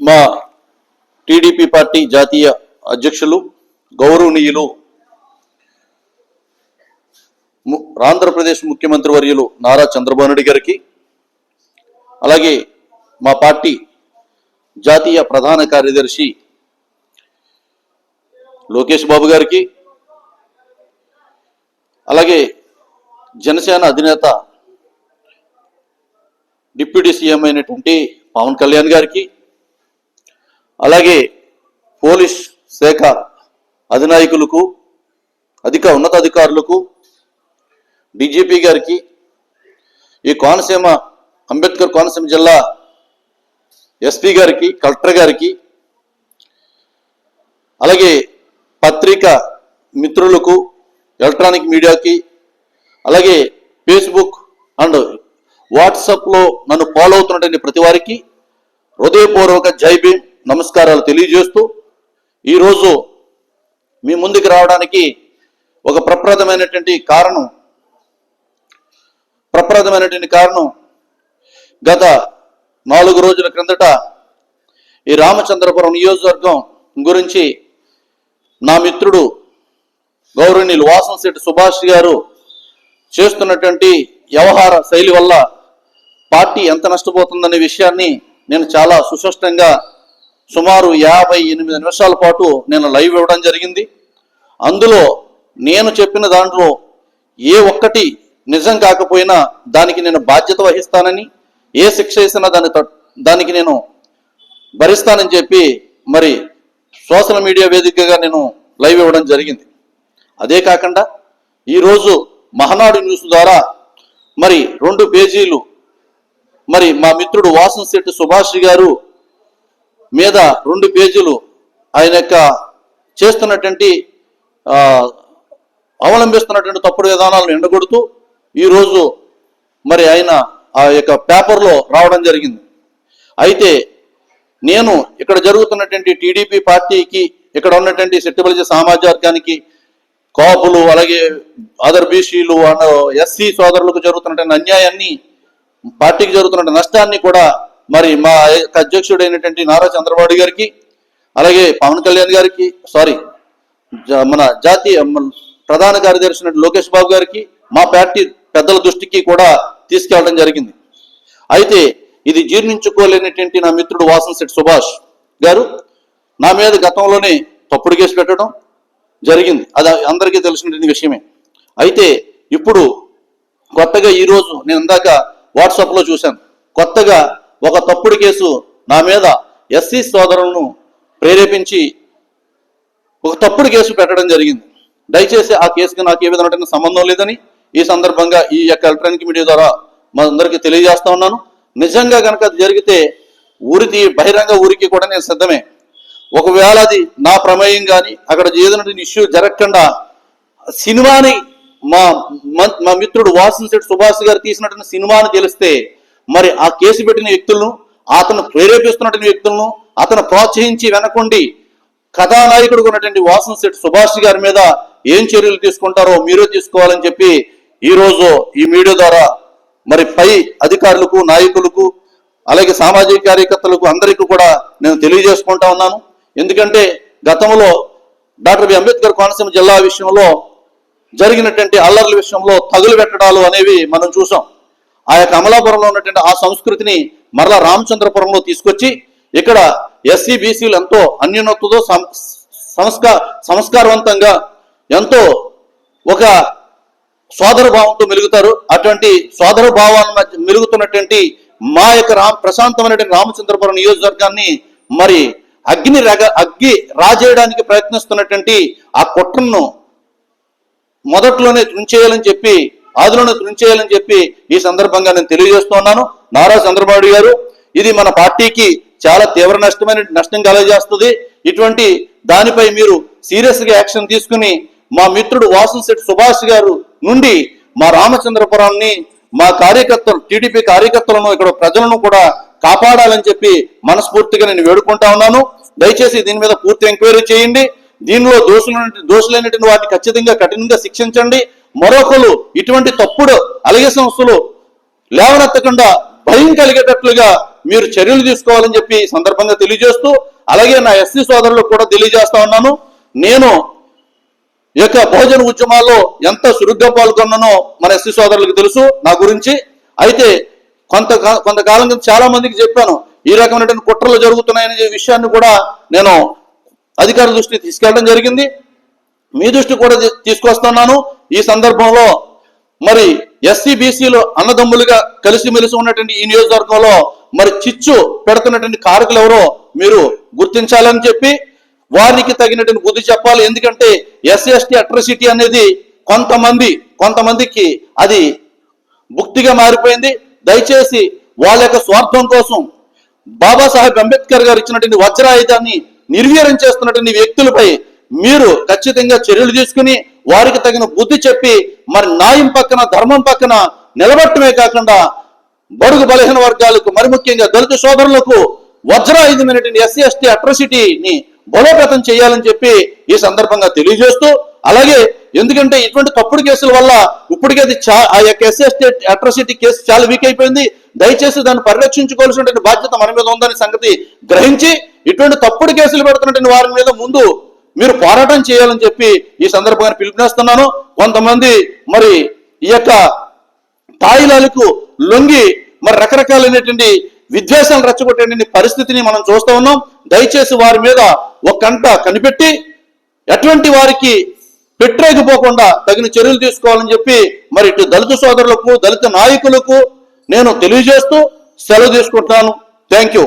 మా TDP party జాతీయ అధ్యక్షులు గౌరవనీయులు ము- ఆంధ్రప్రదేశ్ ముఖ్యమంత్రి వర్యులు నారా చంద్రబాబు నాయుడు గారికి అలాగే మా పార్టీ జాతీయ ప్రధాన కార్యదర్శి లోకేష్ బాబు గారికి అలాగే జనసేన అధినేత డిప్యూటీ సీఎం అయినటువంటి పవన్ కళ్యాణ్ గారికి అలాగే పోలీస్ శాఖ అధినాయకులకు అధిక ఉన్నతాధికారులకు డీజీపీ గారికి ఈ కోనసీమ అంబేద్కర్ కోనసీమ జిల్లా ఎస్పీ గారికి కలెక్టర్ గారికి అలాగే పత్రిక మిత్రులకు ఎలక్ట్రానిక్ మీడియాకి అలాగే ఫేస్బుక్ అండ్ వాట్సాప్లో నన్ను ఫాలో అవుతున్నటువంటి ప్రతి వారికి హృదయపూర్వక జై భీమ్. నమస్కారాలు తెలియజేస్తూ ఈరోజు మీ ముందుకు రావడానికి ఒక ప్రప్రదమైనటువంటి కారణం ప్రప్రదమైనటువంటి కారణం గత నాలుగు రోజుల క్రిందట ఈ రామచంద్రపురం నియోజకవర్గం గురించి నా మిత్రుడు గౌరవనీయులు వాసంశెట్టి సుభాష్ గారు చేస్తున్నటువంటి వ్యవహార శైలి వల్ల పార్టీ ఎంత నష్టపోతుందనే విషయాన్ని నేను చాలా సుస్పష్టంగా సుమారు యాభై ఎనిమిది నిమిషాల పాటు నేను లైవ్ ఇవ్వడం జరిగింది. అందులో నేను చెప్పిన దాంట్లో ఏ ఒక్కటి నిజం కాకపోయినా దానికి నేను బాధ్యత వహిస్తానని ఏ శిక్ష వేసినా దాని తట్- దానికి నేను భరిస్తానని చెప్పి మరి సోషల్ మీడియా వేదికగా నేను లైవ్ ఇవ్వడం జరిగింది. అదే కాకుండా ఈరోజు మహనాడు న్యూస్ ద్వారా మరి రెండు పేజీలు మరి మా మిత్రుడు వాసన్ శెట్టి సుభాష్ గారు మీద రెండు పేజీలు ఆయన యొక్క చేస్తున్నటువంటి అవలంబిస్తున్నటువంటి తప్పుడు విధానాలను ఎండగొడుతూ ఈరోజు మరి ఆయన ఆ యొక్క పేపర్లో రావడం జరిగింది. అయితే నేను ఇక్కడ జరుగుతున్నటువంటి టీడీపీ పార్టీకి ఇక్కడ ఉన్నటువంటి సెట్టిబలిజ సామాజిక వర్గానికి కాపులు అలాగే అదర్ బీసీలు అండ్ ఎస్సీ సోదరులకు జరుగుతున్నటువంటి అన్యాయాన్ని పార్టీకి జరుగుతున్న నష్టాన్ని కూడా మరి మా అధ్యక్షుడు అధ్యక్షుడైనటువంటి నారా చంద్రబాబు గారికి అలాగే పవన్ కళ్యాణ్ గారికి సారీ జ- మన జాతీయ ప్రధాన కార్యదర్శి లోకేష్ బాబు గారికి మా పార్టీ పెద్దల దృష్టికి కూడా తీసుకెళ్ళడం జరిగింది. అయితే ఇది జీర్ణించుకోలేనటువంటి నా మిత్రుడు వాసన్ శెట్టి సుభాష్ గారు నా మీద గతంలోనే తప్పుడు కేసు పెట్టడం జరిగింది. అది అందరికీ తెలిసినటువంటి విషయమే. అయితే ఇప్పుడు కొత్తగా ఈరోజు నేను ఇందాక వాట్సాప్లో చూశాను. కొత్తగా ఒక తప్పుడు కేసు నా మీద ఎస్సీ సోదరులను ప్రేరేపించి ఒక తప్పుడు కేసు పెట్టడం జరిగింది. దయచేసి ఆ కేసుకి నాకు ఏ విధమైన సంబంధం లేదని ఈ సందర్భంగా ఈ యొక్క ఎలక్ట్రానిక్ మీడియా ద్వారా మా అందరికీ తెలియజేస్తా ఉన్నాను. నిజంగా కనుక అది జరిగితే ఊరికి బహిరంగ ఊరికి కూడా నేను సిద్ధమే. ఒకవేళ అది నా ప్రమేయం కానీ అక్కడ ఏదైనా ఇష్యూ జరగకుండా సినిమాని మా మా మిత్రుడు వాసన్ సెట్ సుభాష్ గారు తీసినటువంటి సినిమాని తెలిస్తే మరి ఆ కేసు పెట్టిన వ్యక్తులను అతను ప్రేరేపిస్తున్నటువంటి వ్యక్తులను అతను ప్రోత్సహించి వెనకుండి కథానాయకుడు ఉన్నటువంటి వాసన్ శెట్టి సుభాష్ గారి మీద ఏం చర్యలు తీసుకుంటారో మీరే తీసుకోవాలని చెప్పి ఈ రోజు ఈ మీడియా ద్వారా మరి పై అధికారులకు నాయకులకు అలాగే సామాజిక కార్యకర్తలకు అందరికీ కూడా నేను తెలియజేసుకుంటా ఉన్నాను. ఎందుకంటే గతంలో డాక్టర్ బి. అంబేద్కర్ కోనసీమ జిల్లా విషయంలో జరిగినటువంటి అల్లర్ల విషయంలో తగులు పెట్టడాలు అనేవి మనం చూసాం. ఆ యొక్క అమలాపురంలో ఉన్నటువంటి ఆ సంస్కృతిని మరలా రామచంద్రపురంలో తీసుకొచ్చి ఇక్కడ ఎస్సీ బీసీలు ఎంతో అన్యోన్యతతో సం- సంస్కార సంస్కారవంతంగా ఎంతో ఒక సోదర భావంతో మెలుగుతారు. అటువంటి సోదర భావాల మధ్య మెలుగుతున్నటువంటి మా యొక్క రామ ప్రశాంతమైనటువంటి రామచంద్రపురం నియోజకవర్గాన్ని మరి అగ్ని రగ అగ్గి రాజేయడానికి ప్రయత్నిస్తున్నటువంటి ఆ కుట్రను మొదట్లోనే ఉంచేయాలని చెప్పి ఆదులను తుంచేయాలని చెప్పి ఈ సందర్భంగా నేను తెలియజేస్తున్నాను నారా చంద్రబాబు గారు ఇది మన పార్టీకి చాలా తీవ్ర నష్టమైన నష్టం కలగజేస్తుంది. ఇటువంటి దానిపై మీరు సీరియస్గా యాక్షన్ తీసుకుని మా మిత్రుడు వాసన్ శెట్టి సుభాష్ గారు నుండి మా రామచంద్రపురాన్ని మా కార్యకర్తలు టీడీపీ కార్యకర్తలను ఇక్కడ ప్రజలను కూడా కాపాడాలని చెప్పి మనస్ఫూర్తిగా నేను వేడుకుంటా ఉన్నాను. దయచేసి దీని మీద పూర్తి ఎంక్వైరీ చేయండి. దీనిలో దోషులు దోషులైనటువంటి వాటిని ఖచ్చితంగా కఠినంగా శిక్షించండి. మరొకరు ఇటువంటి తప్పుడు అలగే సంస్థలు లేవనెత్తకుండా భయం కలిగేటట్లుగా మీరు చర్యలు తీసుకోవాలని చెప్పి సందర్భంగా తెలియజేస్తూ అలాగే నా ఎస్సీ సోదరులకు కూడా తెలియజేస్తా ఉన్నాను. నేను యొక్క భోజన ఉద్యమాల్లో ఎంత సురుగ్గా పాల్గొన్నానో మన ఎస్సీ సోదరులకు తెలుసు నా గురించి. అయితే కొంత కొంతకాలం కింద చాలా మందికి చెప్పాను ఈ రకమైనటువంటి కుట్రలు జరుగుతున్నాయనే విషయాన్ని కూడా నేను అధికారుల దృష్టికి తీసుకెళ్ళడం జరిగింది. మీ దృష్టి కూడా తీసుకొస్తున్నాను. ఈ సందర్భంలో మరి ఎస్సీ బీసీలు అన్నదమ్ములుగా కలిసిమెలిసి ఉన్నటువంటి ఈ నియోజకవర్గంలో మరి చిచ్చు పెడుతున్నటువంటి కారకులు ఎవరో మీరు గుర్తించాలని చెప్పి వారికి తగినటువంటి బుద్ధి చెప్పాలి. ఎందుకంటే ఎస్సీ ఎస్టీ అట్రసిటీ అనేది కొంతమంది కొంతమందికి అది భుక్తిగా మారిపోయింది. దయచేసి వాళ్ళ యొక్క స్వార్థం కోసం బాబాసాహెబ్ అంబేద్కర్ గారు ఇచ్చినటువంటి వజ్రాయుధాన్ని నిర్వీర్యం చేస్తున్నటువంటి వ్యక్తులపై మీరు ఖచ్చితంగా చర్యలు తీసుకుని వారికి తగిన బుద్ధి చెప్పి మరి న్యాయం పక్కన ధర్మం పక్కన నిలబట్టమే కాకుండా బడుగు బలహీన వర్గాలకు మరి ముఖ్యంగా దళిత సోదరులకు వజ్రాయుధమైనటువంటి ఎస్సీ ఎస్టీ అట్రసిటీని బలోపేతం చేయాలని చెప్పి ఈ సందర్భంగా తెలియజేస్తూ అలాగే ఎందుకంటే ఇటువంటి తప్పుడు కేసుల వల్ల ఇప్పటికే అది చా- ఆ యొక్క ఎస్సీ ఎస్టీ అట్రసిటీ కేసు చాలా వీక్ అయిపోయింది. దయచేసి దాన్ని పరిరక్షించుకోవాల్సినటువంటి బాధ్యత మన మీద ఉందనే సంగతి గ్రహించి ఇటువంటి తప్పుడు కేసులు పెడుతున్నటువంటి వారి మీద ముందు మీరు పోరాటం చేయాలని చెప్పి ఈ సందర్భంగా పిలుపునేస్తున్నాను. కొంతమంది మరి ఈ యొక్క తాయిలాలకు లొంగి మరి రకరకాలైనటువంటి విద్వేషాలు రెచ్చగొట్టేటువంటి పరిస్థితిని మనం చూస్తూ ఉన్నాం. దయచేసి వారి మీద ఒక కంట కనిపెట్టి ఎటువంటి వారికి పెట్టరేకపోకుండా తగిన చర్యలు తీసుకోవాలని చెప్పి మరి ఇటు దళిత సోదరులకు దళిత నాయకులకు నేను తెలియజేస్తూ సెలవు తీసుకుంటున్నాను. Thank you